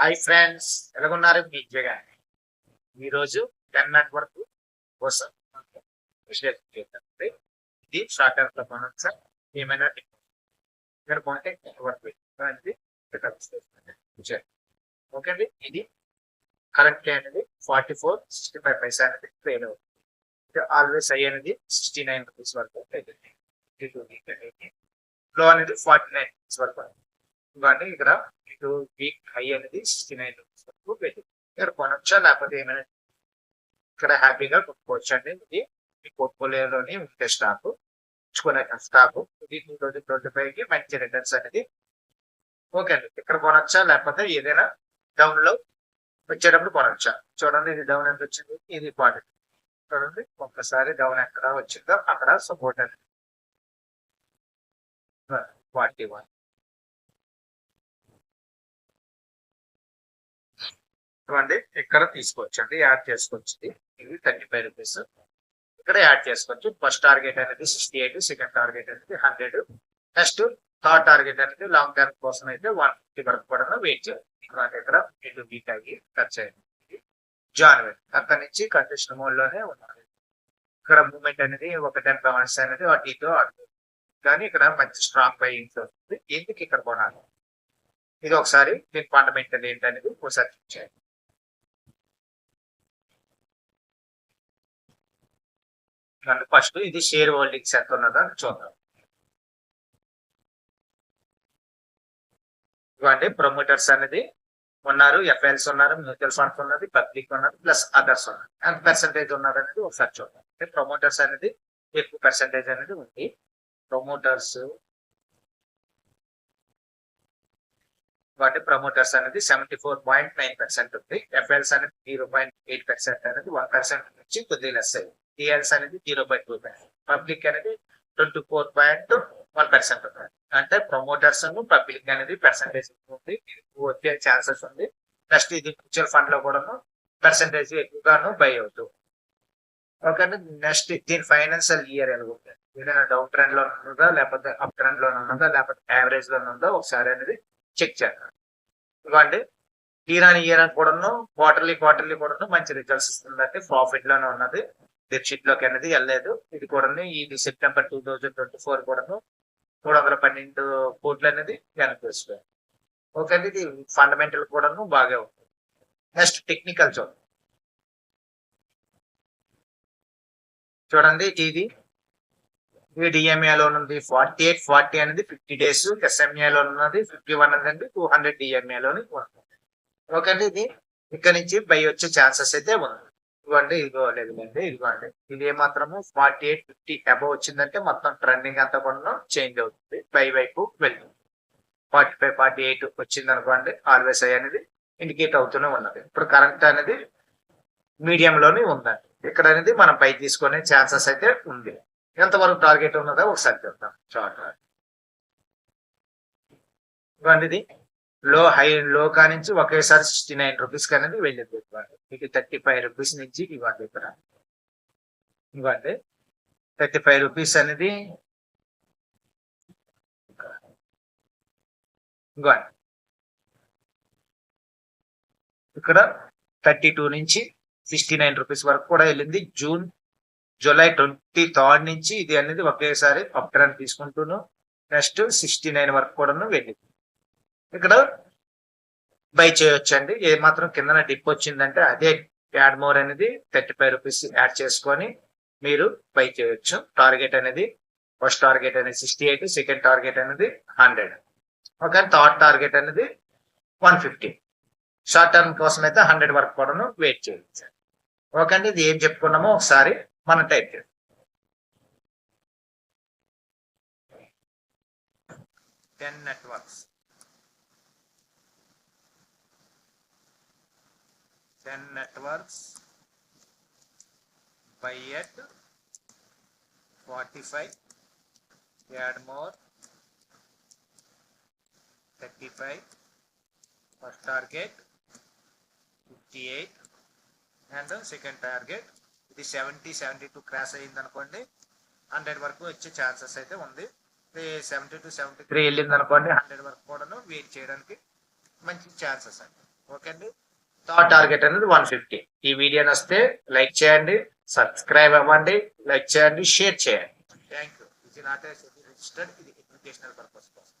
Hi friends ఎలాగున్నారు? మీ జగన్ ఈరోజు టెన్ నెట్వర్క్ కోసం విశ్లేషణ చేద్దాం ఇది షార్ట్ టర్మ్లో సార్. ఏమైనా ఇక్కడ కొంటే నెట్వర్క్ అనేది ఓకే అండి? ఇది కరెక్ట్ అనేది ఫార్టీ ఫోర్ సిక్స్టీ ఫైవ్ పైసా అనేది ట్రేడ్ అవుతుంది. ఆల్వేస్ ఐ అనేది సిక్స్టీ నైన్ రూపీస్ వరకు లో అనేది ఫార్టీ నైన్ రూపీస్ వరకు. ఇవన్నీ ఇక్కడ మీకు వీక్ హై అనేది సిక్స్టీ నైన్ రూపీస్ వరకు వెళ్ళింది. ఇక్కడ కొనొచ్చా? లేకపోతే ఏమైనా ఇక్కడ హ్యాపీగా కొనుక్కోవచ్చు అండి? ఇది మీ పోర్ట్ఫోలియోలోని ఉంటే స్టాక్. ఉంచుకునే స్టాక్. ఇది టూ థౌజండ్ ట్వంటీ ఫైవ్కి మంచి రిటర్న్స్ అనేది ఓకే అండి. ఇక్కడ కొనొచ్చా? లేకపోతే ఏదైనా డౌన్లో వచ్చేటప్పుడు కొనొచ్చా? చూడండి ఇది డౌన్ ఎంత వచ్చింది? ఇది ఇంపార్టెంట్ చూడండి ఒక్కసారి డౌన్ ఎక్కడ వచ్చిందో అక్కడ సపోర్ట్ అనేది. Forty one. చూడండి ఇక్కడ తీసుకొచ్చండి యాడ్ చేసుకోవచ్చు ఇది. థర్టీ ఫైవ్ రూపీస్ ఇక్కడ యాడ్ చేసుకోవచ్చు. ఫస్ట్ టార్గెట్ అనేది సిక్స్టీ ఎయిట్ సెకండ్ టార్గెట్ అనేది హండ్రెడ్ నెక్స్ట్ థర్డ్ టార్గెట్ అనేది లాంగ్ టర్మ్ కోసం అయితే వన్ ఫిఫ్టీ వరకు కూడా వెయిట్ చేయాలి ఇక్కడ రెండు వీక్ అయ్యి ఖర్చు అయింది జాన్వరి అక్కడ నుంచి కండిషన్ మోడ్లోనే ఉన్నారు ఇక్కడ మూమెంట్ అనేది ఒక టెన్ పవర్స్ అనేది అటు ఇటు ఆడుతుంది కానీ ఇక్కడ మంచి స్ట్రాంగ్ పై వస్తుంది ఎందుకు ఇక్కడ కొనాలి? ఇది ఒకసారి దీని ఫండమెంటల్ ఏంటనేది ఒకసారి రండి. ఫస్ట్ ఇది షేర్ హోల్డింగ్స్ ఎంత ఉన్నదో చూద్దాం. ఇవ్వండి ప్రమోటర్స్ అనేది ఉన్నారు ఎఫ్ఐఎల్స్ ఉన్నారు మ్యూచువల్ ఫండ్స్ ఉన్నది పబ్లిక్ ఉన్నది ప్లస్ అదర్స్ ఉన్నారు ఎంత పర్సెంటేజ్ ఉన్నారు అనేది ఒకసారి చూద్దాం. అంటే ప్రమోటర్స్ అనేది ఎక్కువ పర్సెంటేజ్ అనేది ఉంది. ప్రమోటర్స్ వాటి ప్రమోటర్స్ అనేది seventy four point nine percent ఉంది. ఎఫ్ఎల్స్ అనేది జీరో పాయింట్ ఎయిట్ పర్సెంట్ అనేది వన్ పర్సెంట్ నుంచి కొద్దిగా లెస్ అయింది. టిఆర్ఎస్ అనేది zero point two percent public అనేది twenty four point one percent అంటే ప్రమోటర్స్ పబ్లిక్ అనేది పర్సెంటేజ్ ఉంది. వచ్చే ఛాన్సెస్ ఉంది. నెక్స్ట్ ఇది మ్యూచువల్ ఫండ్లో కూడా పర్సెంటేజ్ ఎక్కువగాను బై అవుతుంది ఓకే నెక్స్ట్ దీని ఫైనాన్షియల్ ఇయర్ ఎలాగుంటుంది ఏదైనా డౌన్ ట్రెండ్లో ఉన్నదా? లేకపోతే అప్ ట్రెండ్లో ఉన్నదా? లేకపోతే యావరేజ్లో ఉందా ఒకసారి అనేది చెక్ చేస్తాను ఇవ్వండి. తీరాని ఇయర్ అని కూడాను క్వార్టర్లీ క్వార్టర్లీ కూడాను మంచి రిజల్ట్స్ ఇస్తుందంటే ప్రాఫిట్లోనే ఉన్నది. డెఫిసిట్లోకి అనేది వెళ్ళలేదు. ఇది కూడా ఇది September two thousand twenty four కూడాను మూడు వందల పన్నెండు కోట్లు అనేది కనిపిస్తుంది ఓకే అండి ఇది ఫండమెంటల్ కూడాను బాగా ఉంది. నెక్స్ట్ టెక్నికల్ చూడండి చూడండి ఇది ఈ డిఎంఏ లో ఉన్నది ఫార్టీ ఎయిట్ ఫార్టీ అనేది ఫిఫ్టీ డేస్ ఎస్ఎంఏ లో ఉన్నది ఫిఫ్టీ వన్ అనేది టూ హండ్రెడ్ డిఎంఏ లోని ఓకే అండి ఇది ఇక్కడ నుంచి బై వచ్చే ఛాన్సెస్ అయితే ఉంది ఇదిగోండి ఇదిగో లేదండి ఇదిగోండి. ఇది ఏమాత్రము ఫార్టీ ఎయిట్ ఫిఫ్టీ అబవ్ వచ్చిందంటే మొత్తం ట్రెండింగ్ అంతా కూడా చేంజ్ అవుతుంది. పై వైపు వెళ్తుంది. ఫార్టీ ఫైవ్ ఫార్టీ ఎయిట్ వచ్చింది అనుకోండి ఆల్వేస్ ఐ అనేది ఇండికేట్ అవుతూనే ఉన్నది. ఇప్పుడు కరెంట్ అనేది మీడియం లోనే ఉందండి. ఇక్కడ అనేది మనం పై తీసుకునే ఛాన్సెస్ అయితే ఉంది. ఎంతవరకు టార్గెట్ ఉన్నదో ఒకసారి చూద్దాం. చార్ట్ ఇవ్వండి ఇది. లో హై లో కా నుంచి ఒకేసారి సిక్స్టీ నైన్ రూపీస్ అనేది వెళ్ళింది ఇవ్వండి మీకు థర్టీ ఫైవ్ రూపీస్ నుంచి ఇవ్వండి ఇక్కడ ఇవ్వండి. థర్టీ ఫైవ్ రూపీస్ అనేది ఇవ్వండి. ఇక్కడ థర్టీ టూ నుంచి సిక్స్టీ నైన్ రూపీస్ వరకు కూడా వెళ్ళింది. జూన్ జూలై ట్వంటీ థర్డ్ నుంచి ఇది అనేది ఒకేసారి అప్ ట్రెండ్ తీసుకుంటూను నెక్స్ట్ సిక్స్టీ నైన్ వరకు కూడాను వెళ్ళింది. ఇక్కడ బై చేయొచ్చండి. ఏ మాత్రం కిందన డిప్ వచ్చిందంటే అదే యాడ్ మోర్ అనేది థర్టీ ఫైవ్ రూపీస్ యాడ్ చేసుకొని మీరు బై చేయొచ్చు. టార్గెట్ అనేది ఫస్ట్ టార్గెట్ అనేది సిక్స్టీ ఎయిట్ సెకండ్ టార్గెట్ అనేది హండ్రెడ్. ఓకే థర్డ్ టార్గెట్ అనేది వన్ ఫిఫ్టీ. షార్ట్ టర్మ్ కోసం అయితే హండ్రెడ్ వరకు కూడాను వెయిట్ చేయొచ్చు. ఓకే అండి ఇది ఏం చెప్పుకున్నామో ఒకసారి మనం టైప్ చేద్దాం. Ten networks. Ten networks buy at forty five more more thirty five first target fifty eight and second target ఇది సెవెంటీ సెవెంటీ టూ క్రాస్ అయ్యింది అనుకోండి హండ్రెడ్ వరకు వచ్చే ఛాన్సెస్ అయితే ఉంది. సెవెంటీ టు సెవెంటీ త్రీ వెళ్ళింది అనుకోండి హండ్రెడ్ వరకు కూడాను వెయిట్ చేయడానికి మంచి ఛాన్సెస్ అండి. ఓకే అండి? థర్డ్ టార్గెట్ అనేది వన్ ఫిఫ్టీ ఈ వీడియో వస్తే లైక్ చేయండి సబ్స్క్రైబ్ అవ్వండి లైక్ చేయండి షేర్ చేయండి. థ్యాంక్ యూ ఇది నాట్ రిజిస్టర్డ్ ఇది ఎడ్యుకేషనల్ పర్పస్ కోసం.